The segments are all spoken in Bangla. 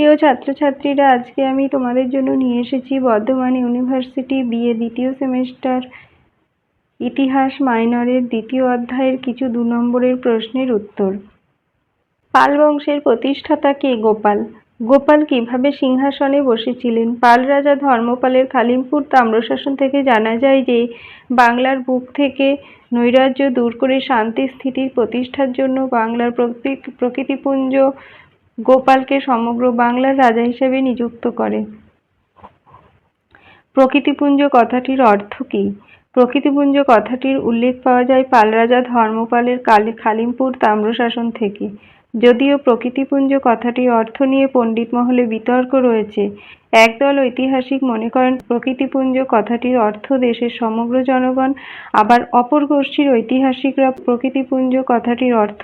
প্রিয় ছাত্রছাত্রীরা আজকে আমি তোমাদের জন্য নিয়ে এসেছি বর্ধমান ইউনিভার্সিটি বিএ দ্বিতীয় সেমেস্টার ইতিহাস মাইনরের দ্বিতীয় অধ্যায়ের কিছু দু নম্বরের প্রশ্নের উত্তর। পাল বংশের প্রতিষ্ঠাতা কে গোপাল? গোপাল কীভাবে সিংহাসনে বসেছিলেন? পাল রাজা ধর্মপালের খালিমপুর তাম্রশাসন থেকে জানা যায় যে, বাংলার বুক থেকে নৈরাজ্য দূর করে শান্তি স্থিতির প্রতিষ্ঠার জন্য বাংলার প্রকৃতি- প্রকৃতিপুঞ্জ গোপালকে সমগ্র বাংলার রাজা হিসেবে নিযুক্ত করে। প্রকৃতিপুঞ্জ কথাটির অর্থ কী? প্রকৃতিপুঞ্জ কথাটির উল্লেখ পাওয়া যায় পাল রাজা ধর্মপালের কালী খালিমপুর তাম্রশাসন থেকে। যদিও প্রকৃতিপুঞ্জ কথাটির অর্থ নিয়ে পণ্ডিত মহলে বিতর্ক রয়েছে, একদল ঐতিহাসিক মনে করেন প্রকৃতিপুঞ্জ কথাটির অর্থ দেশের সমগ্র জনগণ, আবার অপর গোষ্ঠীর ঐতিহাসিকরা প্রকৃতিপুঞ্জ কথাটির অর্থ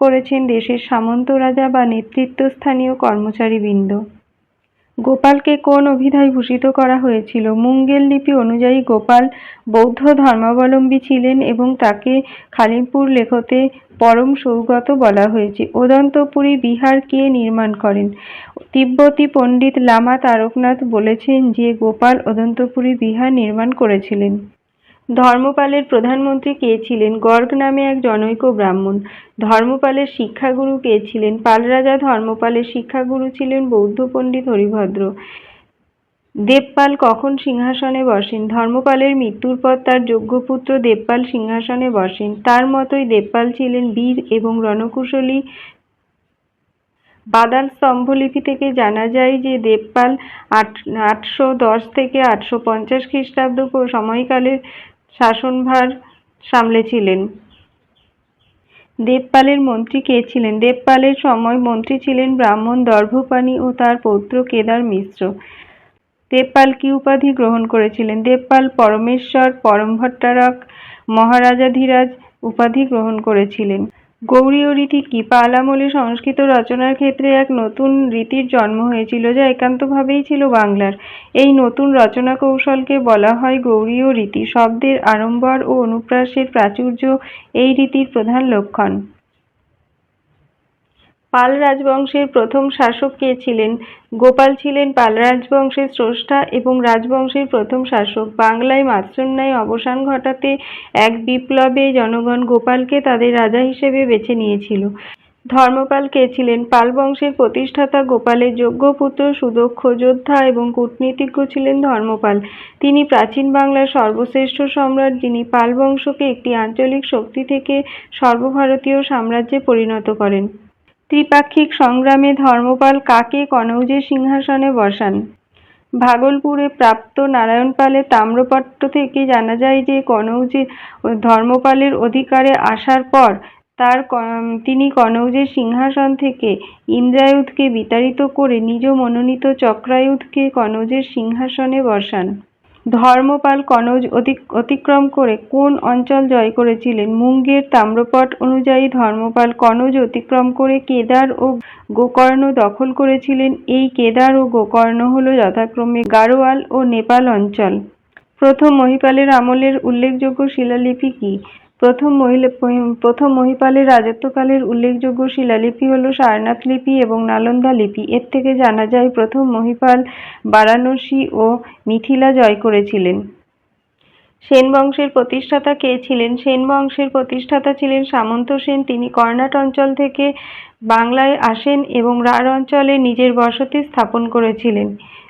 করেছেন দেশের সামন্ত রাজা বা নেতৃত্বস্থানীয় কর্মচারীবৃন্দ। গোপালকে কোন অভিধায় ভূষিত করা হয়েছিল? মুঙ্গেল লিপি অনুযায়ী গোপাল বৌদ্ধ ধর্মাবলম্বী ছিলেন এবং তাকে খালিমপুর লেখতে পরম সৌগত বলা হয়েছে। ওদন্তপুরী বিহার কে নির্মাণ করেন? তিব্বতী পণ্ডিত লামা তারকনাথ বলেছেন যে, গোপাল ওদন্তপুরী বিহার নির্মাণ করেছিলেন। ধর্মপালের প্রধানমন্ত্রী কে ছিলেন? গর্গ নামে এক জনৈক ব্রাহ্মণ। ধর্মপালের শিক্ষাগুরু কে ছিলেন? পাল রাজা ধর্মপালের শিক্ষাগুরু ছিলেন বৌদ্ধ পণ্ডিত হরিভদ্র। দেবপাল কখন সিংহাসনে বসেন? ধর্মপালের মৃত্যুর পর তার যোগ্য পুত্র দেবপাল সিংহাসনে বসেন। তার মতোই দেবপাল ছিলেন বীর এবং রণকুশলী। বাদাল স্তম্ভলিপি থেকে জানা যায় যে দেবপাল আট, আটশো দশ থেকে আটশো পঞ্চাশ খ্রিস্টাব্দ প- সময়কালে শাসনভার সামলেছিলেন। দেবপালের মন্ত্রী কে ছিলেন? দেবপালের সময় মন্ত্রী ছিলেন ব্রাহ্মণ দর্ভপানি ও তার পৌত্র কেদার মিশ্র। দেবপাল কি উপাধি গ্রহণ করেছিলেন? দেবপাল পরমেশ্বর পরম ভট্টারক মহারাজাধিরাজ উপাধি গ্রহণ করেছিলেন। গৌড়ীয় রীতি কি পাল আমলে সংস্কৃত রচনার ক্ষেত্রে এক নতুন রীতির জন্ম হয়েছিল যা একান্তভাবেই ছিল বাংলার। এই নতুন রচনা কৌশলকে বলা হয় গৌড়ীয় রীতি। শব্দের আড়ম্বর ও অনুপ্রাসের প্রাচুর্য এই রীতির প্রধান লক্ষণ। পাল রাজবংশের প্রথম শাসক কে ছিলেন? গোপাল ছিলেন পাল রাজবংশের স্রষ্টা এবং রাজবংশের প্রথম শাসক। বাংলায় মাৎসন্যায় অবসান ঘটাতে এক বিপ্লবে জনগণ গোপালকে তাদের রাজা হিসেবে বেছে নিয়েছিল। ধর্মপাল কে ছিলেন? পাল বংশের প্রতিষ্ঠাতা গোপালের যোগ্য পুত্র, সুদক্ষ যোদ্ধা এবং কূটনীতিজ্ঞ ছিলেন ধর্মপাল। তিনি প্রাচীন বাংলার সর্বশ্রেষ্ঠ সম্রাট, যিনি পাল বংশকে একটি আঞ্চলিক শক্তি থেকে সর্বভারতীয় সাম্রাজ্যে পরিণত করেন। ত্রিপাক্ষিক সংগ্রামে ধর্মপাল কাকে কনৌজের সিংহাসনে বসান? ভাগলপুরে প্রাপ্ত নারায়ণ পালের তাম্রপট্ট থেকে জানা যায় যে কনৌজে ধর্মপালের অধিকারে আসার পর তার তিনি কনৌজের সিংহাসন থেকে ইন্দ্রায়ুধকে বিতাড়িত করে নিজ মনোনীত চক্রায়ুধকে কনৌজের সিংহাসনে বসান। ধর্মপাল কনৌজ অতি- অতিক্রম করে কোন অঞ্চল জয় করেছিলেন? মুঙ্গের তাম্রপট অনুযায়ী ধর্মপাল কনৌজ অতিক্রম করে কেদার ও গোকর্ণ দখল করেছিলেন। এই কেদার ও গোকর্ণ হল যথাক্রমে গাড়োয়াল ও নেপাল অঞ্চল। প্রথম মহিপালের আমলের উল্লেখযোগ্য শিলালিপি কি? প্রথম প্রথম মহিপালের রাজত্বকালের উল্লেখযোগ্য শিলালিপি হল সারনাথ লিপি এবং নালন্দা লিপি। এর থেকে জানা যায়, প্রথম মহিপাল বারাণসী ও মিথিলা জয় করেছিলেন। সেন বংশের প্রতিষ্ঠাতা কে ছিলেন? সেন বংশের প্রতিষ্ঠাতা ছিলেন সামন্ত সেন। তিনি কর্ণাট অঞ্চল থেকে বাংলায় আসেন এবং রাঢ় অঞ্চলে নিজের বসতি স্থাপন করেছিলেন।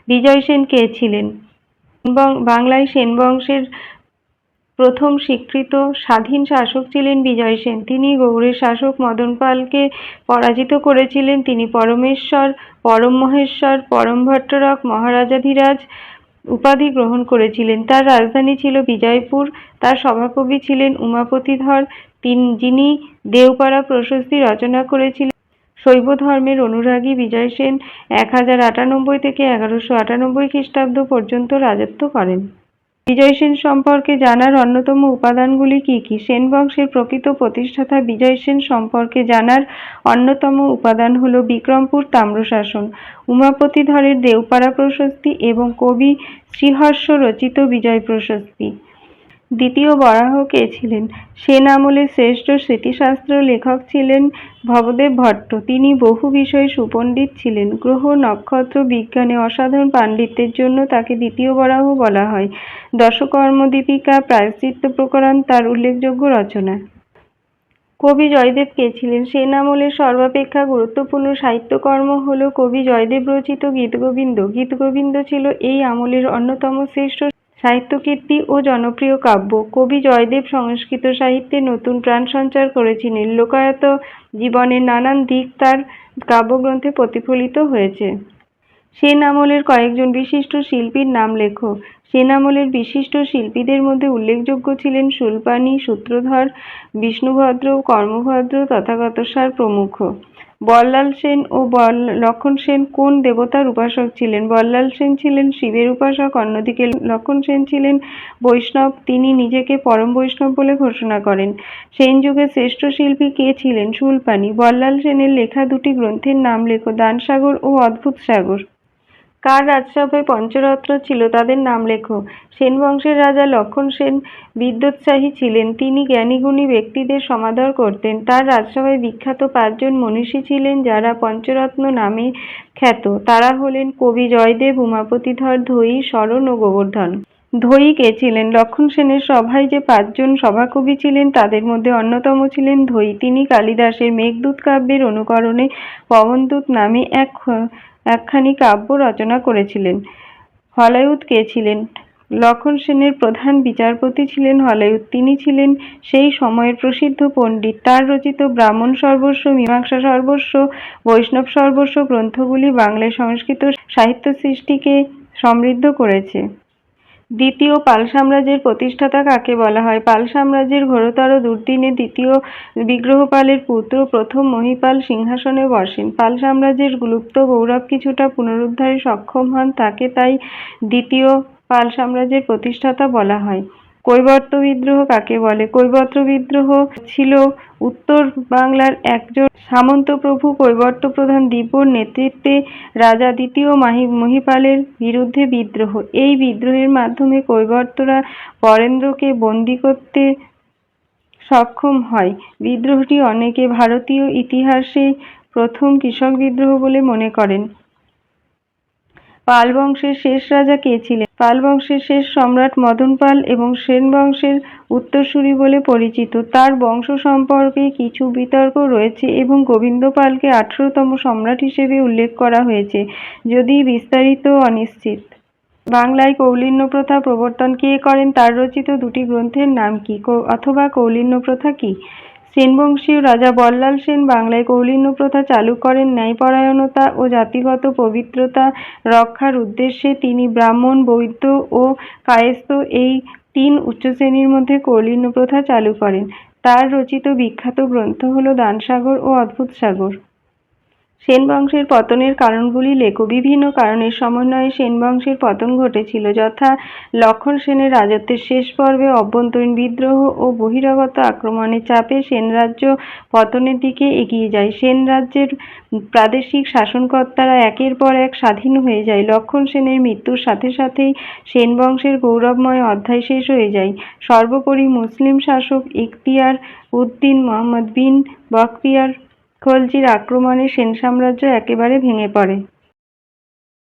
বিজয় সেন কে ছিলেন? বাংলায় সেন বংশের প্রথম স্বীকৃত স্বাধীন শাসক ছিলেন বিজয় সেন। তিনি গৌড়ের শাসক মদন পালকে পরাজিত করেছিলেন। তিনি পরমেশ্বর, পরম মহেশ্বর, পরম ভট্টরক, মহারাজাধিরাজ উপাধি গ্রহণ করেছিলেন। তার রাজধানী ছিল বিজয়পুর। তার সভাকবি ছিলেন উমাপতিধর। তিন, যিনি দেওপাড়া প্রশস্তি রচনা করেছিলেন। শৈব ধর্মের অনুরাগী বিজয় সেন এক হাজার আটানব্বই থেকে এগারোশো আটানব্বই খ্রিস্টাব্দ পর্যন্ত রাজত্ব করেন। বিজয় সেন সম্পর্কে জানার অন্যতম উপাদানগুলি কি কি? সেন বংশের প্রকৃত প্রতিষ্ঠাতা বিজয় সেন সম্পর্কে জানার অন্যতম উপাদান হল বিক্রমপুর তাম্রশাসন। উমাপতিধরের দেওপাড়া প্রশস্তি এবং কবি শ্রীহর্ষ রচিত বিজয় প্রশস্তি। দ্বিতীয় বরাহ কে ছিলেন। সেন আমলের শ্রেষ্ঠ স্মৃতিশাস্ত্র লেখক ছিলেন ভবদেব ভট্ট। তিনি বহু বিষয়ে সুপণ্ডিত ছিলেন। গ্রহ, নক্ষত্র, বিজ্ঞানে, অসাধারণ পাণ্ডিত্যের জন্য তাকে দ্বিতীয় বরাহ বলা হয়। দশকর্ম দীপিকা প্রায়শ্চিত্ত প্রকরণ, তার উল্লেখযোগ্য রচনা। কবি জয়দেব কে ছিলেন? সেন আমলের সর্বাপেক্ষা গুরুত্বপূর্ণ সাহিত্যকর্ম হল কবি জয়দেব রচিত গীতগোবিন্দ। গীতগোবিন্দ ছিল এই আমলের অন্যতম শ্রেষ্ঠ সাহিত্যকীর্তি ও জনপ্রিয় কাব্য। কবি জয়দেব সংস্কৃত সাহিত্যে নতুন প্রাণ সঞ্চার করেছিলেন লোকায়ত জীবনের নানান দিক তার কাব্যগ্রন্থে প্রতিফলিত হয়েছে। সেন আমলের কয়েকজন বিশিষ্ট শিল্পীর নাম লেখো। সেন আমলের বিশিষ্ট শিল্পীদের মধ্যে উল্লেখযোগ্য ছিলেন শূলপাণি সূত্রধর, বিষ্ণুভদ্র, কর্মভদ্র, তথাগত তথাগতসার প্রমুখ। বল্লাল সেন ও বল, লক্ষণ সেন কোন দেবতার উপাসক ছিলেন? বল্লাল সেন ছিলেন শিবের উপাসক, অন্যদিকে লক্ষণ সেন ছিলেন বৈষ্ণব। তিনি নিজেকে পরম বৈষ্ণব বলে ঘোষণা করেন। সেন যুগের শ্রেষ্ঠ শিল্পী কে ছিলেন শূলপাণি বল্লাল সেনের লেখা দুটি গ্রন্থের নাম লেখো, দানসাগর ও অদ্ভুত সাগর। কার রাজসভায় পঞ্চরত্ন ছিল তাদের নাম লেখো। সেন বংশের রাজা লক্ষণ সেন বিদ্যোৎসাহী ছিলেন। তিনি জ্ঞানীগুণী ব্যক্তিদের সমাদর করতেন। তার রাজসভায় বিখ্যাত পাঁচজন মনীষী ছিলেন যারা পঞ্চরত্ন নামে খ্যাত। তারা হলেন কবি জয়দেব উমাপতিধর ধৈ শরণ ও গোবর্ধন। ধৈ কে ছিলেন? লক্ষণ সেনের সভায় যে পাঁচজন সভাকবি ছিলেন, তাদের মধ্যে অন্যতম ছিলেন ধৈ তিনি কালিদাসের মেঘদূত কাব্যের অনুকরণে পবনদূত নামে এক একখানি কাব্য রচনা করেছিলেন। হলায়ুত কে ছিলেন? লক্ষণ সেনের প্রধান বিচারপতি ছিলেন হলায়ুত। তিনি ছিলেন সেই সময়ের প্রসিদ্ধ পণ্ডিত। তার রচিত ব্রাহ্মণ সর্বস্ব, মীমাংসা সর্বস্ব, বৈষ্ণব সর্বস্ব গ্রন্থগুলি বাংলায় সংস্কৃত সাহিত্য সৃষ্টিকে সমৃদ্ধ করেছে। দ্বিতীয় পাল সাম্রাজ্যের প্রতিষ্ঠাতা কাকে বলা হয়? পাল সাম্রাজ্যের ঘোরতর দুর্দিনে দ্বিতীয় বিগ্রহপালের পুত্র প্রথম মহিপাল সিংহাসনে বসেন। পাল সাম্রাজ্যের গুলুপ্ত গৌরব কিছুটা পুনরুদ্ধারে সক্ষম হন, তাকে তাই দ্বিতীয় পাল সাম্রাজ্যের প্রতিষ্ঠাতা বলা হয়। কৈবর্ত বিদ্রোহ কাকে বলে? কৈবর্ত বিদ্রোহ ছিল উত্তর বাংলার একজন সামন্ত প্রভু কৈবর্ত প্রধান দিব্যর নেতৃত্বে রাজা দ্বিতীয় মাহি মহিপালের বিরুদ্ধে বিদ্রোহ। এই বিদ্রোহের মাধ্যমে কৈবর্তরা বরেন্দ্রকে বন্দি করতে সক্ষম হয়। বিদ্রোহটি অনেকে ভারতীয় ইতিহাসে প্রথম কৃষক বিদ্রোহ বলে মনে করেন। পাল বংশের শেষ রাজা কে ছিলেন? পাল বংশের শেষ সম্রাট মদন পাল এবং সেন বংশের উত্তরসূরি বলে পরিচিত। তার বংশ সম্পর্কে কিছু বিতর্ক রয়েছে এবং গোবিন্দ পালকে আঠারোতম সম্রাট হিসেবে উল্লেখ করা হয়েছে, যদি বিস্তারিত অনিশ্চিত। বাংলায় কৌলিন্য প্রথা প্রবর্তন কে করেন? তার রচিত দুটি গ্রন্থের নাম কি অথবা কৌলিন্য প্রথা কি? সেনবংশীয় রাজা বল্লাল সেন বাংলায় কৌলিন্য প্রথা চালু করেন ন্যায়পরায়ণতা ও জাতিগত পবিত্রতা রক্ষার উদ্দেশ্যে তিনি ব্রাহ্মণ, বৈদ্য ও কায়স্থ এই তিন উচ্চশ্রেণীর মধ্যে কৌলিন্য প্রথা চালু করেন। তার রচিত বিখ্যাত গ্রন্থ হল দানসাগর ও অদ্ভুত সাগর। সেন বংশের পতনের কারণগুলি লেখো। বিভিন্ন কারণের সমন্বয়ে সেন বংশের পতন ঘটেছিল যথা লক্ষণ সেনের রাজত্বের শেষ পর্বে অভ্যন্তরীণ বিদ্রোহ ও বহিরাগত আক্রমণের চাপে সেন রাজ্য পতনের দিকে এগিয়ে যায়। সেন রাজ্যের প্রাদেশিক শাসনকর্তারা একের পর এক স্বাধীন হয়ে যায়। লক্ষণ সেনের মৃত্যুর সাথে সাথেই সেন বংশের গৌরবময় অধ্যায় শেষ হয়ে যায়। সর্বোপরি মুসলিম শাসক ইখতিয়ার উদ্দিন মোহাম্মদ বিন বখতিয়ার খলজির আক্রমণে সেন সাম্রাজ্য একেবারে ভেঙে পড়ে।